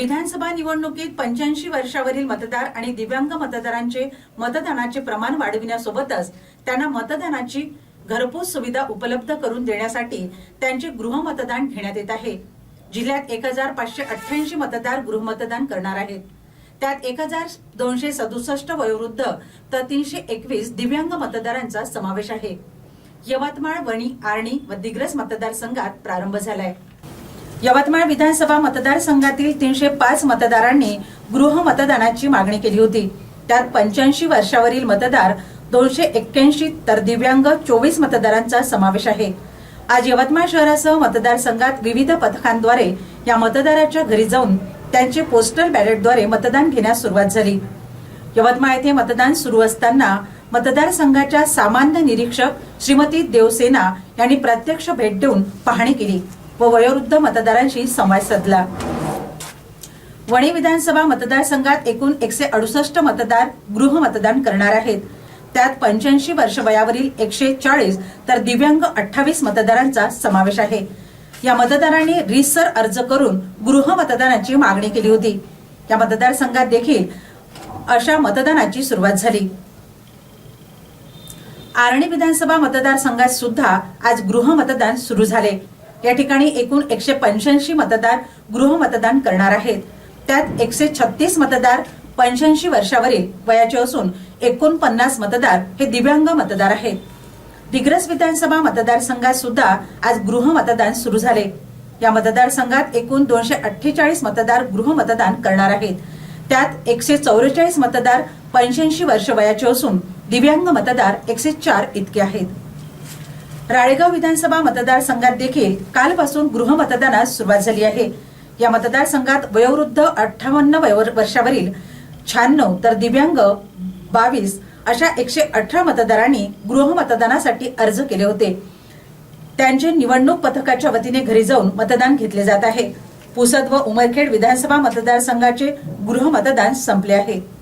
विधानसभा निवडणुकीत पंच्याऐंशी वर्षावरील मतदार आणि दिव्यांग मतदारांचे मतदानाचे प्रमाण वाढविण्यासोबतच त्यांना मतदानाची घरपोच सुविधा उपलब्ध करून देण्यासाठी त्यांचे गृहमतदान घेण्यात येत आहे. जिल्ह्यात एक हजार पाचशे अठ्ठ्याऐंशी मतदार गृहमतदान करणार आहेत. त्यात एक हजार दोनशे सदुसष्ट वयोवृद्ध तर तीनशे एकवीस दिव्यांग मतदारांचा समावेश आहे. यवतमाळ वणी आर्णी व दिग्रस मतदारसंघात प्रारंभ झालाय. यवतमाळ विधानसभा मतदारसंघातील तीनशे पाच मतदारांनी गृह मतदानाची मागणी केली होती. त्यात पंच्याऐंशी वर्षावरील मतदार दोनशे एक्क्याऐंशी तर दिव्यांग चोवीस मतदारांचा समावेश आहे. आज यवतमाळ शहरासह मतदारसंघात विविध पथकांद्वारे या मतदाराच्या घरी जाऊन त्यांचे पोस्टल बॅलेटद्वारे मतदान घेण्यास सुरुवात झाली. यवतमाळ येथे मतदान सुरू असताना मतदारसंघाच्या सामान्य निरीक्षक श्रीमती देवसेना यांनी प्रत्यक्ष भेट देऊन पाहणी केली. व वयोवृद्ध मतदारांशी संवाद साधला. वणी विधानसभा मतदारसंघात एकूण एकशे अडुसष्ट मतदार गृह मतदान करणार आहेत. त्यात पंच्याऐंशी वर्ष वयावरील एकशे चाळीस तर दिव्यांग अठ्ठावीस मतदारांचा समावेश आहे. या मतदारांनी रिसर अर्ज करून गृह मतदानाची मागणी केली होती. या मतदारसंघात देखील अशा मतदानाची सुरुवात झाली. आर्णी विधानसभा मतदारसंघात सुद्धा आज गृह मतदान सुरू झाले. या ठिकाणी एकूण एकशे पंच्याऐंशी मतदार गृह मतदान करणार आहेत. त्यात एकशे छत्तीस मतदार पंच्याऐंशी वर्षावरील वयाचे असून एकोणपन्नास मतदार हे दिव्यांग मतदार आहेत. दिग्रस विधानसभा मतदारसंघात सुद्धा आज गृह मतदान सुरू झाले. या मतदारसंघात एकूण दोनशे अठ्ठेचाळीस मतदार गृह मतदान करणार आहेत. त्यात एकशे चौवेचाळीस मतदार पंच्याऐंशी वर्ष वयाचे असून दिव्यांग मतदार एकशे चार इतके आहेत. राळेगाव विधानसभा मतदारसंघात देखील कालपासून गृह मतदानास सुरुवात झाली आहे. या मतदारसंघात वयोवृद्ध अठ्ठावन्न वयो- वर्षावरील शहाण्णव तर दिव्यांग बावीस अशा एकशे अठरा मतदारांनी गृह मतदानासाठी अर्ज केले होते. त्यांचे निवडणूक पथकाच्या वतीने घरी जाऊन मतदान घेतले जात आहे. पुसद व उमरखेड विधानसभा मतदारसंघाचे गृह मतदान संपले आहे.